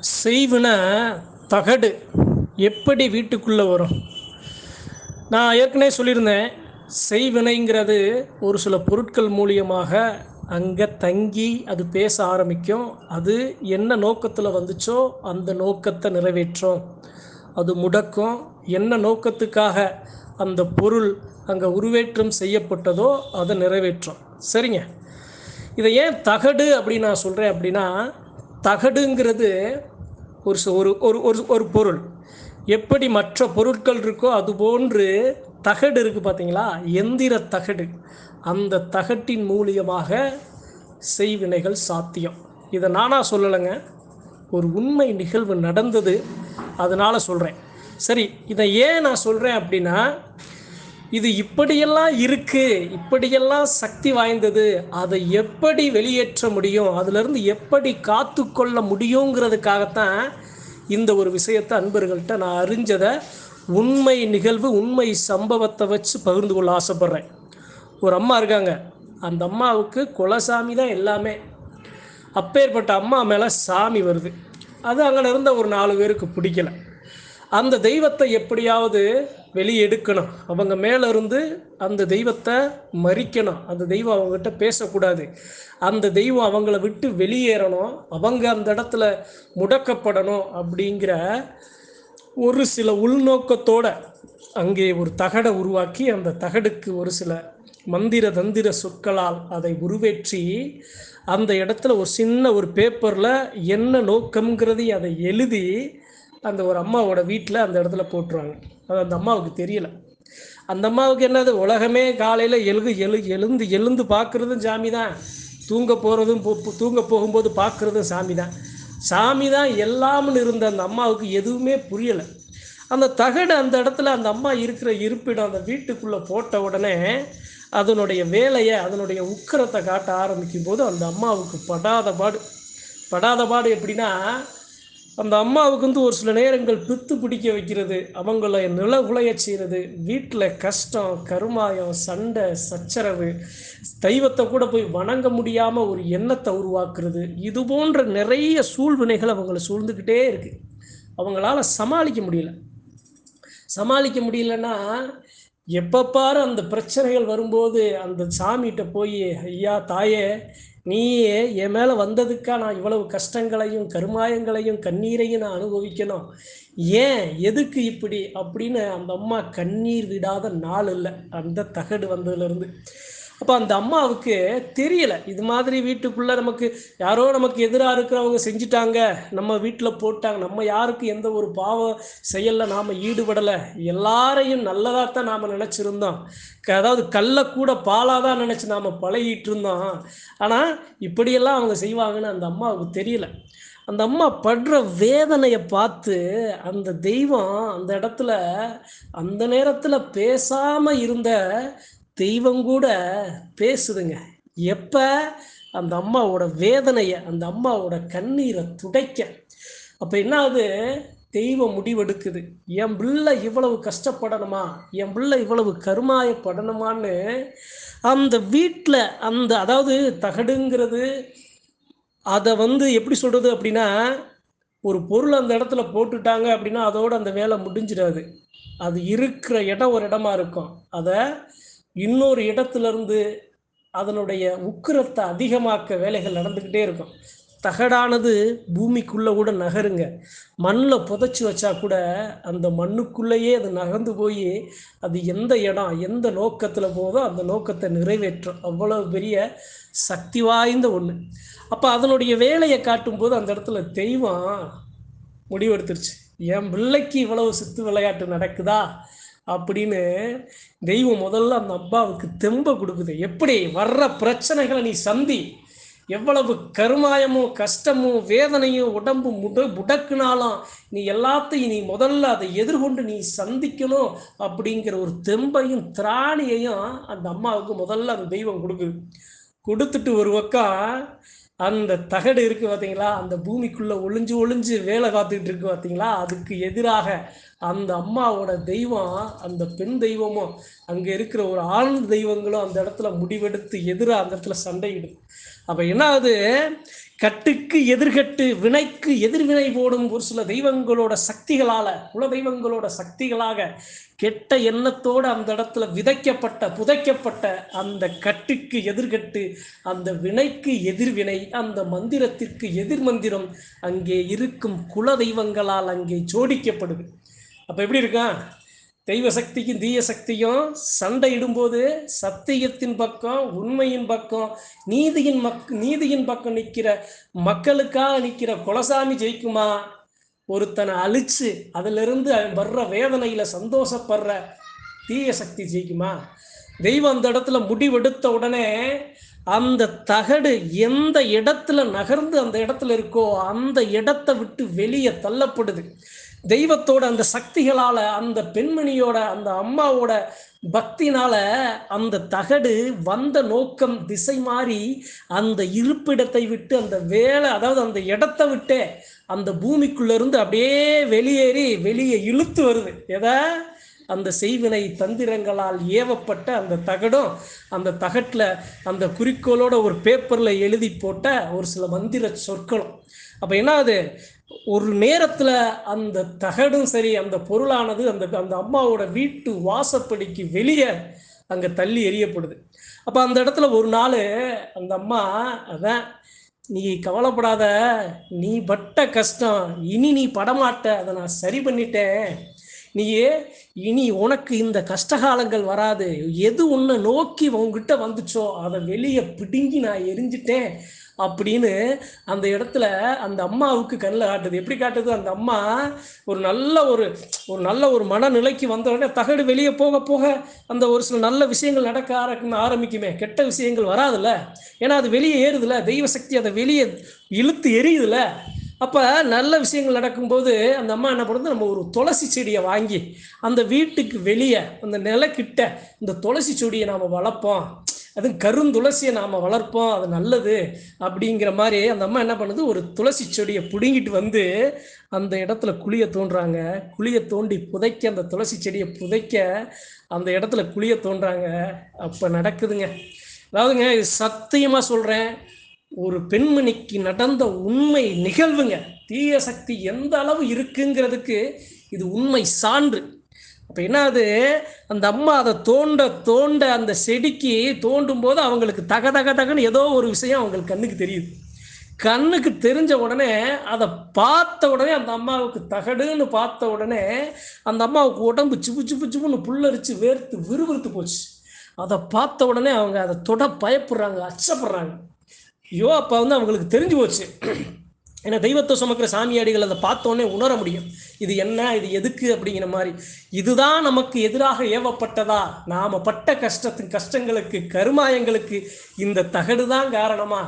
செய்வின தகடு. எப்படி வீட்டுக்குள்ளே வரும்? நான் ஏற்கனவே சொல்லியிருந்தேன் செய்வினைங்கிறது ஒரு சில பொருட்கள் மூலியமாக அங்கே தங்கி அது பேச ஆரம்பிக்கும். அது என்ன நோக்கத்தில் வந்துச்சோ அந்த நோக்கத்தை நிறைவேற்றும். அது முடக்கும். என்ன நோக்கத்துக்காக அந்த பொருள் அங்கே உருவேற்றம் செய்யப்பட்டதோ அதை நிறைவேற்றும். சரிங்க. இதை ஏன் தகடு அப்படின்னு நான் சொல்கிறேன் அப்படின்னா தகடுங்கிறது ஒரு ஒரு ஒரு ஒரு ஒரு பொருள். எப்படி மற்ற பொருட்கள் இருக்கோ அதுபோன்று தகடு இருக்குது பார்த்தீங்களா எந்திர தகடு. அந்த தகட்டின் மூலியமாக செய்வினைகள் சாத்தியம். இதை நானாக சொல்லலைங்க. ஒரு உண்மை நிகழ்வு நடந்தது. அதனால் சொல்கிறேன் சரி இதை ஏன் நான் சொல்கிறேன் அப்படின்னா இது இப்படியெல்லாம் இருக்கு இப்படியெல்லாம் சக்தி வாய்ந்தது அதை எப்படி வெளியேற்ற முடியும் அதுலேருந்து எப்படி காத்துக்கொள்ள முடியுங்கிறதுக்காகத்தான் இந்த ஒரு விஷயத்தை அன்பர்கள்ட்ட நான் அறிஞ்சதை உண்மை நிகழ்வு உண்மை சம்பவத்தை வச்சு பகிர்ந்து கொள்ள ஆசைப்பட்றேன். ஒரு அம்மா இருக்காங்க. அந்த அம்மாவுக்கு குலசாமி தான் எல்லாமே. அப்பேற்பட்ட அம்மா மேலே சாமி வருது. அது அங்கே இருந்த ஒரு நாலு பேருக்கு பிடிக்கல. அந்த தெய்வத்தை எப்படியாவது வெளியே எடுக்கணும் அவங்க மேலே இருந்து அந்த தெய்வத்தை மறிக்கணும். அந்த தெய்வம் அவங்ககிட்ட பேசக்கூடாது. அந்த தெய்வம் அவங்கள விட்டு வெளியேறணும். அவங்க அந்த இடத்துல முடக்கப்படணும் அப்படிங்கிற ஒரு சில உள்நோக்கத்தோட அங்கே ஒரு தகடை உருவாக்கி அந்த தகடுக்கு ஒரு சில மந்திர தந்திர சொற்களால் அதை உருவேற்றி அந்த இடத்துல ஒரு சின்ன ஒரு பேப்பரில் என்ன நோக்கம்ங்கிறதையும் அதை எழுதி அந்த ஒரு அம்மாவோட வீட்டில் அந்த இடத்துல போட்டுருவாங்க. அது அந்த அம்மாவுக்கு தெரியல. அந்த அம்மாவுக்கு என்னது? உலகமே காலையில் எழுகு எழு எழுந்து எழுந்து பார்க்குறதும் சாமி தான் தூங்க போகிறதும் தூங்க போகும்போது பார்க்குறதும் சாமி தான் சாமி தான் எல்லாம்னு இருந்த அந்த அம்மாவுக்கு எதுவுமே புரியலை. அந்த தகடு அந்த இடத்துல அந்த அம்மா இருக்கிற இருப்பிடம் அந்த வீட்டுக்குள்ளே போட்ட உடனே அதனுடைய வேலையை அதனுடைய உக்கிரத்தை காட்ட ஆரம்பிக்கும் போது அந்த அம்மாவுக்கு படாத பாடு படாத பாடு எப்படின்னா அந்த அம்மாவுக்கு வந்து ஒரு சில நேரங்கள் பித்து பிடிக்க வைக்கிறது. அவங்கள நில உலைய செய்கிறது. வீட்டில் கஷ்டம் கருமாயம் சண்டை சச்சரவு தெய்வத்தை கூட போய் வணங்க முடியாமல் ஒரு எண்ணத்தை உருவாக்குறது. இது போன்ற நிறைய சூழ்வினைகள் அவங்கள சூழ்ந்துக்கிட்டே இருக்கு. அவங்களால சமாளிக்க முடியல. சமாளிக்க முடியலன்னா எப்போ அந்த பிரச்சனைகள் வரும்போது அந்த சாமிகிட்ட போய் ஐயா தாயே நீயே என் மேலே வந்ததுக்கா நான் இவ்வளவு கஷ்டங்களையும் கருமாயங்களையும் கண்ணீரையும் நான் அனுபவிக்கணும். ஏன் எதுக்கு இப்படி? அப்படின்னு அந்த அம்மா கண்ணீர் விடாத நாள் இல்லை. அந்த தகடு வந்ததுலேருந்து அப்போ அந்த அம்மாவுக்கு தெரியலை. இது மாதிரி வீட்டுக்குள்ளே நமக்கு யாரோ நமக்கு எதிராக இருக்கிறவங்க செஞ்சிட்டாங்க. நம்ம வீட்டில் போட்டாங்க. நம்ம யாருக்கு எந்த ஒரு பாவ செயலில் நாம் ஈடுபடலை. எல்லாரையும் நல்லதாக தான் நாம் நினச்சிருந்தோம். அதாவது கல்லை கூட பாலாக தான் நினச்சி நாம் பழகிட்டு இருந்தோம் ஆனால் இப்படியெல்லாம் அவங்க செய்வாங்கன்னு அந்த அம்மாவுக்கு தெரியல. அந்த அம்மா படுற வேதனையை பார்த்து அந்த தெய்வம் அந்த இடத்துல அந்த நேரத்தில் பேசாமல் இருந்த தெய்வம் கூட பேசுதுங்க. எப்போ? அந்த அம்மாவோட வேதனையை அந்த அம்மாவோட கண்ணீரை துடைக்க. அப்போ என்ன ஆகுது தெய்வம் முடிவெடுக்குது. என் பிள்ளை இவ்வளவு கஷ்டப்படணுமா? என் பிள்ளை இவ்வளவு கருமாயப்படணுமான்னு அந்த வீட்டில் அந்த அதாவது தகடுங்கிறது அதை வந்து எப்படி சொல்கிறது அப்படின்னா ஒரு பொருள் அந்த இடத்துல போட்டுட்டாங்க அப்படின்னா அதோடு அந்த வேலை முடிஞ்சிடாது. அது இருக்கிற இடம் ஒரு இடமா இருக்கும். அதை இன்னொரு இடத்துலேருந்து அதனுடைய உக்கிரத்தை அதிகமாக்க வேலைகள் நடந்துக்கிட்டே இருக்கும். தகடானது பூமிக்குள்ளே கூட நகருங்க. மண்ணில் புதைச்சி வச்சா கூட அந்த மண்ணுக்குள்ளேயே அது நகர்ந்து போய் அது எந்த இடம் எந்த நோக்கத்தில் போதோ அந்த நோக்கத்தை நிறைவேற்றும். அவ்வளோ பெரிய சக்தி வாய்ந்த ஒன்று அப்போ அதனுடைய வேலையை காட்டும்போது அந்த இடத்துல தெய்வம் முடிவெடுத்துருச்சு. என் பிள்ளைக்கு இவ்வளவு சித்து விளையாட்டு நடக்குதா? அப்படின்னு தெய்வம் முதல்ல அந்த அப்பாவுக்கு தெம்ப கொடுக்குது. எப்படி? வர்ற பிரச்சனைகளை நீ சந்தி. எவ்வளவு கருமாயமோ கஷ்டமோ வேதனையும் உடம்பு முட முடக்குனாலும் நீ எல்லாத்தையும் நீ முதல்ல அதை எதிர்கொண்டு நீ சந்திக்கணும் அப்படிங்கிற ஒரு தெம்பையும் திராணியையும் அந்த அம்மாவுக்கு முதல்ல அந்த தெய்வம் கொடுக்குது. கொடுத்துட்டு ஒரு பக்கம் அந்த தகடு இருக்கு பார்த்தீங்களா அந்த பூமிக்குள்ள ஒளிஞ்சு ஒளிஞ்சு வேலை காத்துக்கிட்டு இருக்கு பார்த்தீங்களா அதுக்கு எதிராக அந்த அம்மாவோட தெய்வம் அந்த பெண் தெய்வமும் அங்கே இருக்கிற ஒரு ஆண் தெய்வங்களும் அந்த இடத்துல முடிவெடுத்து எதிராக அந்த இடத்துல சண்டையிடுது. அப்போ என்ன ஆகுது கட்டுக்கு எதிர்கட்டு வினைக்கு எதிர்வினை போடும் ஒரு சில தெய்வங்களோட சக்திகளால குல தெய்வங்களோட சக்திகளாக கெட்ட எண்ணத்தோடு அந்த இடத்துல விதைக்கப்பட்ட புதைக்கப்பட்ட அந்த கட்டுக்கு எதிர்கட்டு அந்த வினைக்கு எதிர்வினை அந்த மந்திரத்திற்கு எதிர் மந்திரம் அங்கே இருக்கும் குல தெய்வங்களால் அங்கே ஜோடிக்கப்படுது. அப்போ எப்படி இருக்கான் தெய்வ சக்திக்கும் தீய சக்தியும் சண்டையிடும்போது சத்தியத்தின் பக்கம் உண்மையின் பக்கம் நீதியின் மக் நீதியின் பக்கம் நிற்கிற மக்களுக்காக நிற்கிற குலசாமி ஜெயிக்குமா? ஒருத்தனை அழிச்சு அதிலிருந்து அவன் வர்ற வேதனையில சந்தோஷப்படுற தீய சக்தி ஜெயிக்குமா? தெய்வம் அந்த இடத்துல முடிவெடுத்த உடனே அந்த தகடு எந்த இடத்துல நகர்ந்து அந்த இடத்துல இருக்கோ அந்த இடத்தை விட்டு வெளியே தள்ளப்படுது. தெய்வத்தோட அந்த சக்திகளால அந்த பெண்மணியோட அந்த அம்மாவோட பக்தினால அந்த தகடு வந்த நோக்கம் திசை மாறி அந்த இருப்பிடத்தை விட்டு அந்த வேலை அதாவது அந்த இடத்த விட்டே அந்த பூமிக்குள்ள இருந்து அப்படியே வெளியேறி வெளியே இழுத்து வருது. எதை? அந்த செய்வினை தந்திரங்களால் ஏவப்பட்ட அந்த தகடும் அந்த தகட்டில் அந்த குறிக்கோளோட ஒரு பேப்பரில் எழுதி போட்ட ஒரு சில மந்திர சொற்களும். அப்போ என்ன ஆகுது ஒரு நேரத்தில் அந்த தகடும் சரி அந்த பொருளானது அந்த அந்த அம்மாவோட வீட்டு வாசப்படிக்கு வெளியே அங்கே தள்ளி எறியப்படுது. அப்போ அந்த இடத்துல ஒரு நாள் அந்த அம்மா அதான் நீ கவலைப்படாத நீ பட்ட கஷ்டம் இனி நீ படமாட்ட அதை நான் சரி பண்ணிட்டேன். நீயே இனி உனக்கு இந்த கஷ்டகாலங்கள் வராது. எது உன்னை நோக்கி உங்ககிட்ட வந்துச்சோ அதை வெளியே பிடுங்கி நான் எரிஞ்சிட்டேன் அப்படின்னு அந்த இடத்துல அந்த அம்மாவுக்கு கண்ணில் காட்டுது. எப்படி காட்டுது? அந்த அம்மா ஒரு நல்ல ஒரு ஒரு நல்ல ஒரு மனநிலைக்கு வந்த உடனே தகடு வெளியே போக போக அந்த ஒரு சில நல்ல விஷயங்கள் நடக்க ஆரம்பிக்குமே கெட்ட விஷயங்கள் வராதுல்ல. ஏன்னா அது வெளியே ஏறுதுல தெய்வ சக்தி அதை வெளியே இழுத்து எரியுதுல அப்போ நல்ல விஷயங்கள் நடக்கும்போது அந்த அம்மா என்ன பண்ணுறது நம்ம ஒரு துளசி செடியை வாங்கி அந்த வீட்டுக்கு வெளியே அந்த நிலக்கிட்ட இந்த துளசி செடியை நாம் வளர்ப்போம். அதுவும் கருந்துளசியை நாம் வளர்ப்போம். அது நல்லது அப்படிங்கிற மாதிரி அந்த அம்மா என்ன பண்ணுது? ஒரு துளசி செடியை பிடுங்கிட்டு வந்து அந்த இடத்துல குழியை தோன்றாங்க. குழியை தோண்டி புதைக்க அந்த துளசி செடியை புதைக்க அந்த இடத்துல குழியை தோன்றாங்க. அப்போ நடக்குதுங்க. அதாவதுங்க இது சத்தியமாக சொல்கிறேன் ஒரு பெண்மணிக்கு நடந்த உண்மை நிகழ்வுங்க. தீய சக்தி எந்த அளவு இருக்குங்கிறதுக்கு இது உண்மை சான்று. அப்போ என்னது? அந்த அம்மா அதை தோண்ட தோண்ட அந்த செடிக்கு தோண்டும் போது அவங்களுக்கு தக தக தகன்னு ஏதோ ஒரு விஷயம் அவங்களுக்கு கண்ணுக்கு தெரியுது. கண்ணுக்கு தெரிஞ்ச உடனே அதை பார்த்த உடனே அந்த அம்மாவுக்கு தகடுன்னு பார்த்த உடனே அந்த அம்மாவுக்கு உடம்பு சிப்பு சிப்பு சிப்புன்னு புல்லரிச்சு வேர்த்து விறுவிறுத்து போச்சு. அதை பார்த்த உடனே அவங்க அதை தொட பயப்படுறாங்க அச்சப்படுறாங்க. ஐயோ அப்போ வந்து அவங்களுக்கு தெரிஞ்சு போச்சு. ஏன்னா தெய்வத்தை சுமக்கிற சாமியாடிகள் அதை பார்த்தோன்னே உணர முடியும். இது என்ன இது எதுக்கு அப்படிங்கிற மாதிரி. இதுதான் நமக்கு எதிராக ஏவப்பட்டதா? நாம் பட்ட கஷ்டத்தின் கஷ்டங்களுக்கு கருமாயங்களுக்கு இந்த தகடு தான் காரணமா?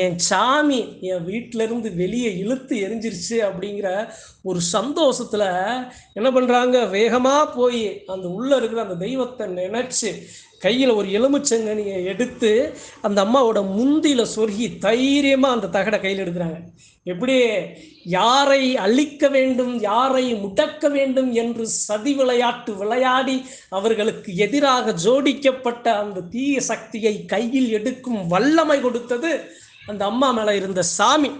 என் சாமி என் வீட்டிலேருந்து வெளியே இழுத்து எரிஞ்சிருச்சு அப்படிங்கிற ஒரு சந்தோஷத்தில் என்ன பண்ணுறாங்க வேகமாக போய் அந்த உள்ளே இருக்கிற அந்த தெய்வத்தை நினச்சி கையில் ஒரு எலுமிச்சங்கனியை எடுத்து அந்த அம்மாவோட முந்தியில் சொருகி தைரியமாக அந்த தகடை கையில் எடுக்கிறாங்க. எப்படி யாரை அழிக்க வேண்டும் யாரை முடக்க வேண்டும் என்று சதி விளையாட்டு விளையாடி அவர்களுக்கு எதிராக ஜோடிக்கப்பட்ட அந்த தீய சக்தியை கையில் எடுக்கும் வல்லமை கொடுத்தது அந்த அம்மா மேலே இருந்த சாமி.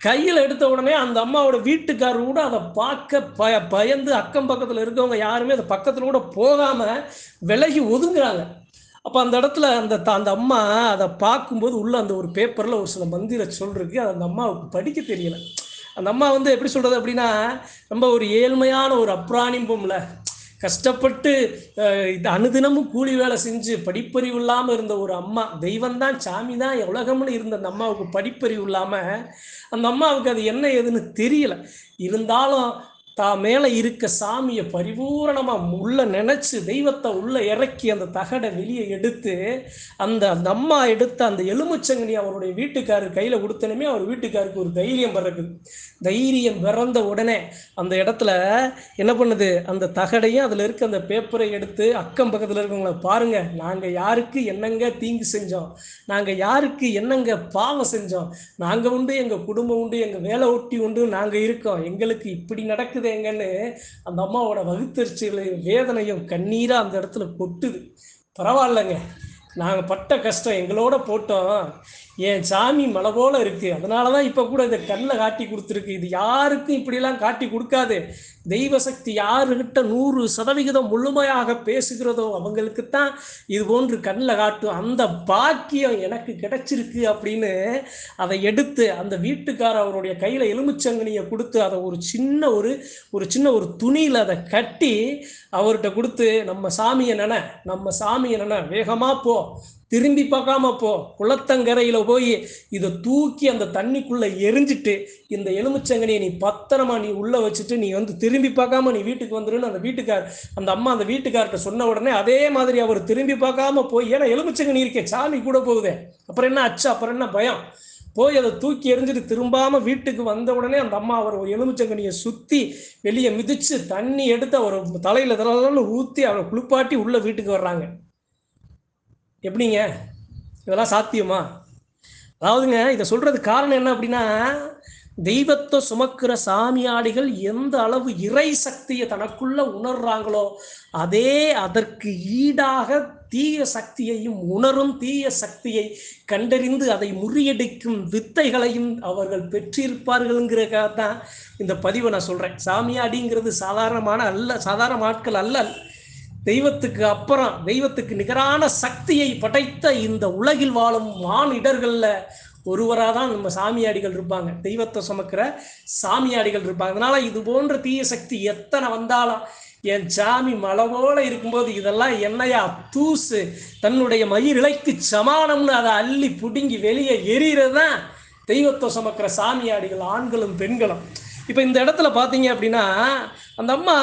கையில் எடுத்த உடனே அந்த அம்மாவோட வீட்டுக்காரர் கூட அதை பார்க்க பய பயந்து அக்கம் பக்கத்தில் இருக்கவங்க யாருமே அந்த பக்கத்தில் கூட போகாமல் விலகி ஒதுங்குறாங்க. அப்போ அந்த இடத்துல அந்த த- அந்த அம்மா அதை பார்க்கும்போது உள்ள அந்த ஒரு பேப்பரில் ஒரு சில மந்திர சொல் இருக்கு. அது அந்த அம்மாவுக்கு படிக்க தெரியல. அந்த அம்மா வந்து எப்படி சொல்கிறது அப்படின்னா ரொம்ப ஒரு ஏழ்மையான ஒரு அப்ராணிம்பம்ல. கஷ்டப்பட்டு இது அனுதினமும் கூலி வேலை செஞ்சு படிப்பறிவு இல்லாமல் இருந்த ஒரு அம்மா தெய்வம் தான் சாமி தான் உலகம்னு இருந்த அந்த அம்மாவுக்கு படிப்பறிவு இல்லாமல் அந்த அம்மாவுக்கு அது என்ன ஏதுன்னு தெரியல. இருந்தாலும் தா மேலே இருக்க சாமியை பரிபூரணமாக உள்ள நினச்சி தெய்வத்தை உள்ள இறக்கி அந்த தகடை வெளியே எடுத்து அந்த அந்த அம்மா எடுத்த அந்த எலுமிச்சங்கனி அவருடைய வீட்டுக்காரர் கையில் கொடுத்தனுமே அவர் வீட்டுக்காருக்கு ஒரு தைரியம் பிறக்குது தைரியம் பிறந்த உடனே அந்த இடத்துல என்ன பண்ணுது? அந்த தகடையும் அதில் இருக்க அந்த பேப்பரை எடுத்து அக்கம் பக்கத்தில் இருக்கவங்கள பாருங்கள் நாங்கள் யாருக்கு என்னங்க தீங்கு செஞ்சோம்? நாங்கள் யாருக்கு என்னங்க பாவம் செஞ்சோம்? நாங்கள் உண்டு எங்கள் குடும்பம் உண்டு எங்கள் வேலை ஒட்டி உண்டு நாங்கள் இருக்கோம். எங்களுக்கு இப்படி நடக்குது. எங்கன்னு அந்த அம்மாவோட வகுத்தறிச்சலையும் வேதனையும் கண்ணீராக அந்த இடத்துல கொட்டுது. பரவாயில்லைங்க. நாங்கள் பட்ட கஷ்டம் எங்களோட போட்டோம். என் சாமி மலை போல இருக்குது அதனால தான் இப்போ கூட இதை கண்ணில் காட்டி கொடுத்துருக்கு. இது யாருக்கும் இப்படிலாம் காட்டி கொடுக்காது. தெய்வ சக்தி யாருக்கிட்ட நூறு சதவிகிதம் முழுமையாக பேசுகிறதோ அவங்களுக்கு தான் இது போன்று கண்ணில் காட்டும். அந்த பாக்கியம் எனக்கு கிடைச்சிருக்கு அப்படின்னு அதை எடுத்து அந்த வீட்டுக்கார அவருடைய கையில் எலுமிச்சங்கனியை கொடுத்து அதை ஒரு சின்ன ஒரு ஒரு சின்ன ஒரு துணியில் அதை கட்டி அவர்கிட்ட கொடுத்து நம்ம சாமியை நினை நம்ம சாமியை நினை வேகமாக போ திரும்பி பார்க்காம போ குளத்தங்கரையில் போய் இதை தூக்கி அந்த தண்ணிக்குள்ளே எரிஞ்சிட்டு இந்த எலுமிச்சங்கனியை நீ பத்திரமா நீ உள்ளே வச்சுட்டு நீ வந்து திரும்பி பார்க்காம நீ வீட்டுக்கு வந்துருன்னு அந்த வீட்டுக்கார் அந்த அம்மா அந்த வீட்டுக்கார்ட்ட சொன்ன உடனே அதே மாதிரி அவர் திரும்பி பார்க்காம போய் ஏன்னா எலுமிச்சங்கனி இருக்கே சாமி கூட போகுதே. அப்புறம் என்ன அச்சு அப்புறம் என்ன பயம்? போய் அதை தூக்கி எறிஞ்சிட்டு திரும்பாம வீட்டுக்கு வந்த உடனே அந்த அம்மா அவர் ஒரு எலுமிச்சங்கனியை சுற்றி வெளியே மிதிச்சு தண்ணி எடுத்து அவர் தலையில் தலையில ஊற்றி அவரை குளிப்பாட்டி உள்ள வீட்டுக்கு வர்றாங்க. எப்படிங்க? இதெல்லாம் சாத்தியமா? அதாவதுங்க இதை சொல்றது காரணம் என்ன அப்படின்னா தெய்வத்தை சுமக்கிற சாமியாடிகள் எந்த அளவு இறை சக்தியை தனக்குள்ள உணர்றாங்களோ அதே அதற்கு ஈடாக தீய சக்தியையும் உணரும் தீய சக்தியை கண்டறிந்து அதை முறியடிக்கும் வித்தைகளையும் அவர்கள் பெற்றிருப்பார்கள்ங்கிறக்காக தான் இந்த பதிவை நான் சொல்கிறேன் சாமியாடிங்கிறது சாதாரணமான அல்ல சாதாரண ஆட்கள் அல்ல. தெய்வத்துக்கு அப்புறம் தெய்வத்துக்கு நிகரான சக்தியை படைத்த இந்த உலகில் வாழும் மானிடர்களில் ஒருவராக தான் நம்ம சாமியாடிகள் இருப்பாங்க. தெய்வத்தை சுமக்கிற சாமியாடிகள் இருப்பாங்க. அதனால இது போன்ற தீய சக்தி எத்தனை வந்தாலும் என் சாமி மலவோல இருக்கும்போது இதெல்லாம் என்னையா தூசு தன்னுடைய மயிரிழைக்கு சமானம்னு அதை அள்ளி புடுங்கி வெளியே எரியறது தான் தெய்வத்தை சுமக்கிற சாமியாடிகள் ஆண்களும் பெண்களும். இப்போ இந்த இடத்துல பார்த்தீங்க அப்படின்னா அந்த அம்மா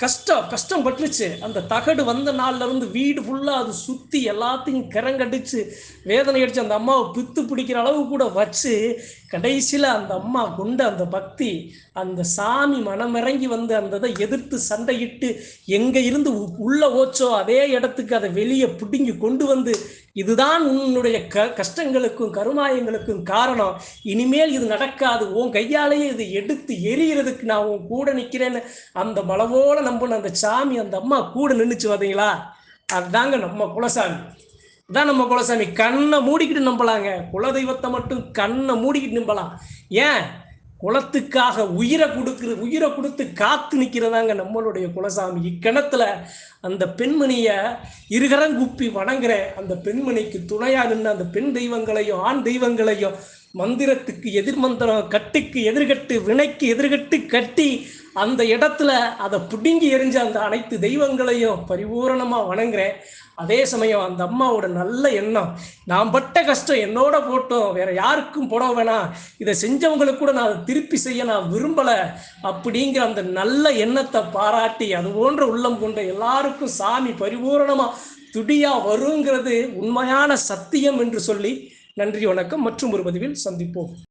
கஷ்டம் கஷ்டம் பட்டுச்சு அந்த தகடு வந்த நாள்ல இருந்து வீடு ஃபுல்லாக அது சுற்றி எல்லாத்தையும் கரங்கடிச்சு வேதனை அடிச்சு அந்த அம்மாவை பித்து பிடிக்கிற அளவு கூட வச்சு கடைசியில் அந்த அம்மா கொண்ட அந்த பக்தி அந்த சாமி மனமிறங்கி வந்து அந்த இதை எதிர்த்து சண்டையிட்டு எங்கே இருந்து உள்ளே ஓச்சோ அதே இடத்துக்கு அதை வெளியே பிடுங்கி கொண்டு வந்து இதுதான் உன்னுடைய க கஷ்டங்களுக்கும் கருமாயங்களுக்கும் காரணம். இனிமேல் இது நடக்காது. உன் கையாலேயே இது எடுத்து எரியறதுக்கு நான் உன் கூட நிற்கிறேன்னு அந்த மலவோல நம்பின அந்த சாமி அந்த அம்மா கூட நின்றுச்சு பார்த்தீங்களா அதுதாங்க நம்ம குலசாமி. இதான் நம்ம குலசாமி. கண்ணை மூடிக்கிட்டு நம்பலாங்க. குலதெய்வத்தை மட்டும் கண்ணை மூடிக்கிட்டு நம்பலாம். ஏன்? குளத்துக்காக உயிரை கொடுக்குற உயிரை கொடுத்து காத்து நிற்கிறதாங்க நம்மளுடைய குலசாமி. இக்கணத்துல அந்த பெண்மணியை இருகரம் குப்பி வணங்குற அந்த பெண்மணிக்கு துணையா நின்று அந்த பெண் தெய்வங்களையும் ஆண் தெய்வங்களையும் மந்திரத்துக்கு எதிர்மந்திரம் கட்டுக்கு எதிர்கட்டு வினைக்கு எதிர்கட்டு கட்டி அந்த இடத்துல அதை பிடுங்கி எறிஞ்ச அந்த அனைத்து தெய்வங்களையும் பரிபூரணமாக வணங்குறேன். அதே சமயம் அந்த அம்மாவோட நல்ல எண்ணம். நான் பட்ட கஷ்டம் என்னோட போட்டோம். வேற யாருக்கும் போட வேணாம். இதை செஞ்சவங்களுக்கு கூட நான் அதை திருப்பி செய்ய நான் விரும்பலை. அப்படிங்கிற அந்த நல்ல எண்ணத்தை பாராட்டி அது போன்ற உள்ளம் கொண்ட எல்லாருக்கும் சாமி பரிபூரணமாக துடியா வருங்கிறது உண்மையான சத்தியம் என்று சொல்லி நன்றி வணக்கம். மற்றும் ஒரு பதிவில் சந்திப்போம்.